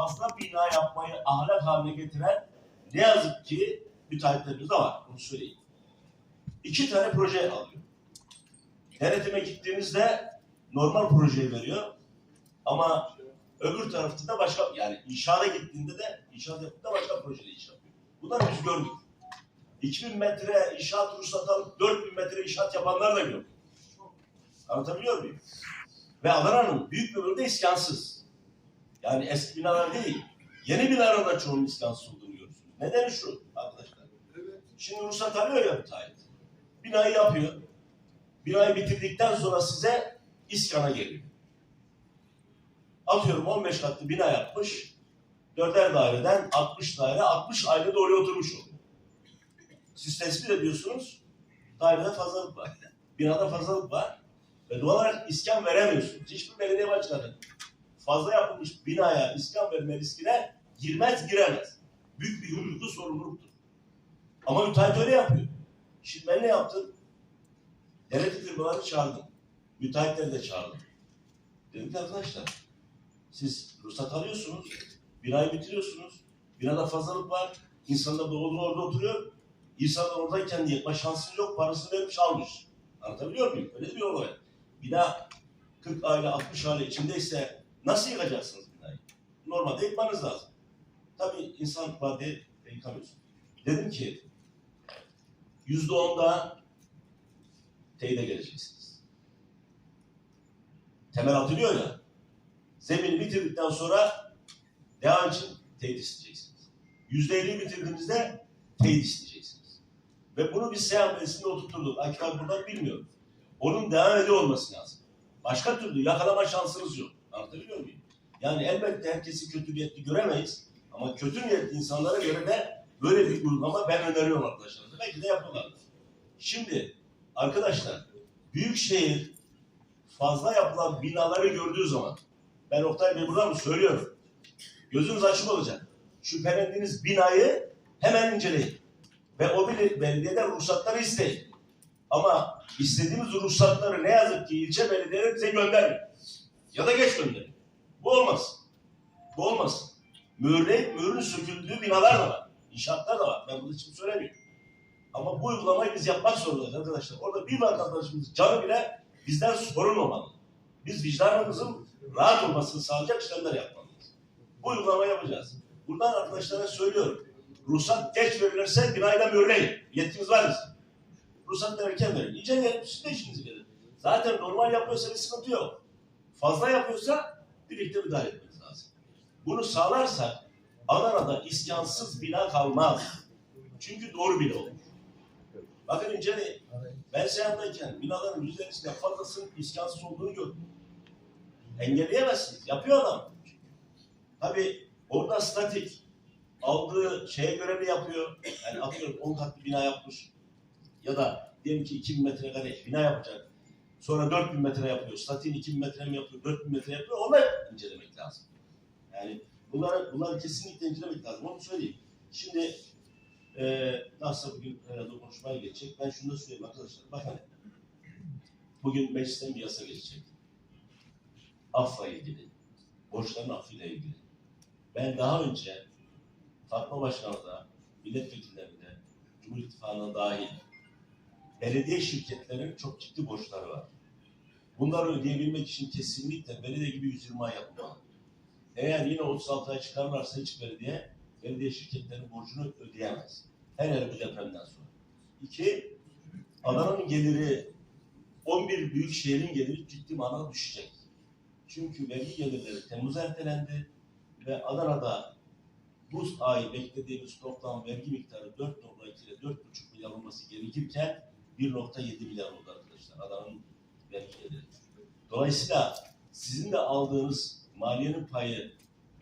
fazla bina yapmayı ahlak haline getiren ne yazık ki müteahhitlerimiz de var. Bunu söyleyeyim. İki tane proje alıyor. Denetime gittiğinizde normal projeyi veriyor. Ama öbür tarafta da başka yani inşaata gittiğinde de inşaat yaptığında başka projede iş yapıyor. Bunları biz gördük. 2000 metre inşaat ruhsatı alıp 4000 metre inşaat yapanlar da gördük. Anlatabiliyor muyum? Ve Adana'nın büyük bir bölümde iskansız. Yani eski binalar değil, yeni binaların da çoğunun iskansız olduğunu görüyorsunuz. Nedeni şu arkadaşlar. Şimdi ruhsat alıyor ya müteahhit. Binayı yapıyor. Binayı bitirdikten sonra size iskana geliyor. Atıyorum 15 katlı bina yapmış. Dörder daireden 60 daire, 60 aile de oraya oturmuş oluyor. Siz tespit ediyorsunuz. Dairede fazlalık var. Binada fazlalık var. Ve doğal olarak iskan veremiyorsunuz. Hiçbir belediye başkanı fazla yapılmış binaya iskan verme riskine girmez giremez. Büyük bir hukuku sorumluluktur. Ama müteahhit öyle yapıyor. Şimdi ben ne yaptım? Devlet firmalarını çağırdım. Müteahhitleri de çağırdım. Dedim ki arkadaşlar siz ruhsat alıyorsunuz, binayı bitiriyorsunuz, binada fazlalık var, insanlar doğru orada oturuyor, insanlar oradayken yapma şansınız yok, parasını vermiş almış. Anlatabiliyor muyum? Öyle bir olay. Bina 40 aile, 60 aile içindeyse nasıl yıkacaksınız binayı? Normalde yıkmanız lazım. Tabii insan diye yıkamıyorsun. Dedim ki yüzde onda teyide geleceksiniz. Temel atılıyor ya. Zemini bitirdikten sonra devam için teyit isteyeceksiniz. Yüzde elli bitirdiğinizde teyit isteyeceksiniz. Ve bunu biz Seyhan Meclisi'nde oturtturduk. Akif abi buradan bilmiyorum. Onun devam ediyor olması lazım. Başka türlü yakalama şansınız yok. Anlatabiliyor muyum? Yani elbette herkesi kötü niyetli göremeyiz. Ama kötü niyetli insanlara göre de böyle bir uygulama ben öneriyorum arkadaşlar. Belki de yapıyorlar. Şimdi arkadaşlar büyük şehir fazla yapılan binaları gördüğü zaman ben Oktay Bey buradan mı söylüyorum. Gözünüz açık olacak. Şüphelendiğiniz binayı hemen inceleyin. Ve o bel- belediyeden ruhsatları isteyin. Ama istediğimiz ruhsatları ne yazık ki ilçe belediyeleri bize göndermiyor. Ya da geç gönderin. Bu olmaz. Bu olmaz. Mühürleyip mühürün söküldüğü binalar da var. İnşaatlar da var. Ben bunu için söylemiyorum. Ama bu uygulamayı biz yapmak zorundayız arkadaşlar. Orada bir vatandaşımız canı bile bizden sorun olmalı. Biz vicdanımızın rahat olmasını sağlayacak işlemler yapmalıyız. Bu uygulamayı yapacağız. Buradan arkadaşlara söylüyorum. Ruhsat geç verilirse binayla mühürleyin. Yetkiniz var bizim. Ruhsatları erken verin. İyice gelin, sizin de işinizi gelin. Zaten normal yapıyorsa bir sıkıntı yok. Fazla yapıyorsa birlikte müdahale etmeniz lazım. Bunu sağlarsak Adana'da iskansız bina kalmaz. Çünkü doğru bina olur. Bakın inceleyin. Ben Seyhan'dayken binaların yüzlerinde fazlasının iskansız olduğunu gördüm. Engelleyemezsiniz. Yapıyor adam. Tabii orada statik aldığı şeye göre mi yapıyor? Yani atıyorum 10 katlı bina yapmış. Ya da diyelim ki 2000 metrekare bina yapacak. Sonra 4000 metre yapıyor. Statiğin 2000 metre mi yapıyor, 4000 metre yapıyor. Onları incelemek lazım. Yani bunları, bunları kesinlikle incelemek lazım. Onu söyleyeyim. Şimdi e, nasıl bugün herhalde konuşmaya geçecek. Ben şunu da söyleyeyim arkadaşlar. Bakın bugün meclisten bir yasa geçecek. Afla ilgili. Borçların affıyla ilgili. Ben daha önce Fatma Başkan'a da, milletvekillerine de, Cumhur İttifakı'na dahil belediye şirketlerinin çok ciddi borçları var. Bunları ödeyebilmek için kesinlikle belediye gibi 120 ay yapılmalı. Eğer yine 36 ay çıkarlarsa hiç belediye, belediye şirketlerinin borcunu ödeyemez. Her her bir depremden sonra. İki, Adana'nın geliri 11 büyük şehrin geliri ciddi manada düşecek. Çünkü vergi gelirleri Temmuz'a ertelendi ve Adana'da bu ay beklediğimiz toplam vergi miktarı 4.2 ile 4.5 milyar olması gerekirken 1.7 milyar oldu arkadaşlar Adana'nın vergi geliri. Dolayısıyla sizin de aldığınız maliyenin payı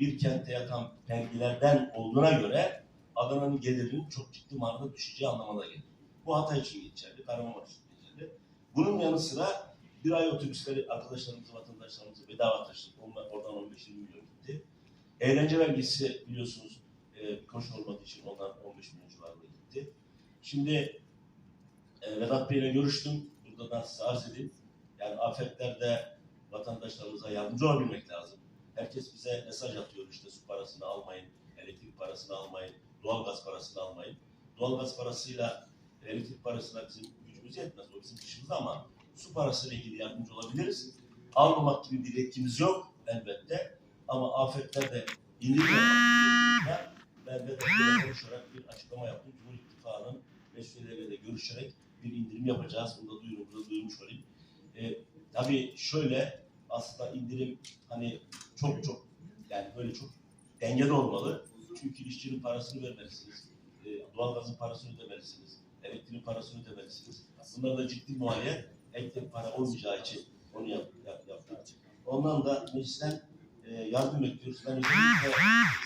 bir kente yatan vergilerden olduğuna göre Adana'nın gelirinin çok ciddi manada düşeceği anlamına gelir. Bu Hatay için geçerli, Kahramanmaraş için geçerli. Bunun yanı sıra bir ay otobüsleri arkadaşlarımızı, vatandaşlarımızı bedava taşıdık. Oradan 15-20 milyon gitti. Eğlence vergisi biliyorsunuz e, koşu olmadığı için onlar 15 milyon civarında gitti. Şimdi e, Vedat Bey'le görüştüm. Burada da size arz edeyim. Yani afetlerde vatandaşlarımıza yardımcı olabilmek lazım. Herkes bize mesaj atıyor işte su parasını almayın, elektrik parasını almayın, doğalgaz parasını almayın. Doğalgaz parasıyla elektrik parasına bizim gücümüz yetmez. O bizim dışımızda ama su parasıyla ilgili yardımcı olabiliriz. Almamak gibi bir yetkimiz yok elbette. Ama afetlerde indirim yapmak ben de böyle konuşarak bir açıklama yaptım. Cumhur İttifakı'nın mesuliyeleriyle de görüşerek bir indirim yapacağız. Bunu da da duyurmuş olayım. Ee, tabii şöyle aslında indirim hani çok çok yani böyle çok dengeli olmalı. Çünkü işçinin parasını vermelisiniz. E, doğalgazın parasını ödemelisiniz. Elektriğin parasını ödemelisiniz. Bunlar da ciddi maliyet. Ek bir para olmayacağı için onu yap, yap, yaptık. Ondan da meclisten e, yardım bekliyoruz. Ben özellikle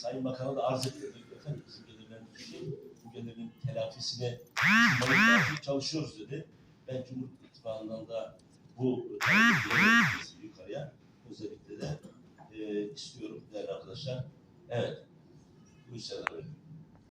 Sayın Bakan'a da arz ettim. Efendim bizim gelirlerimiz. Bu gelirin telafisine çalışıyoruz dedi. Ben Cumhur İttifakı'ndan da bu yukarıya özellikle de e, istiyorum değerli arkadaşlar. Evet. Bu işler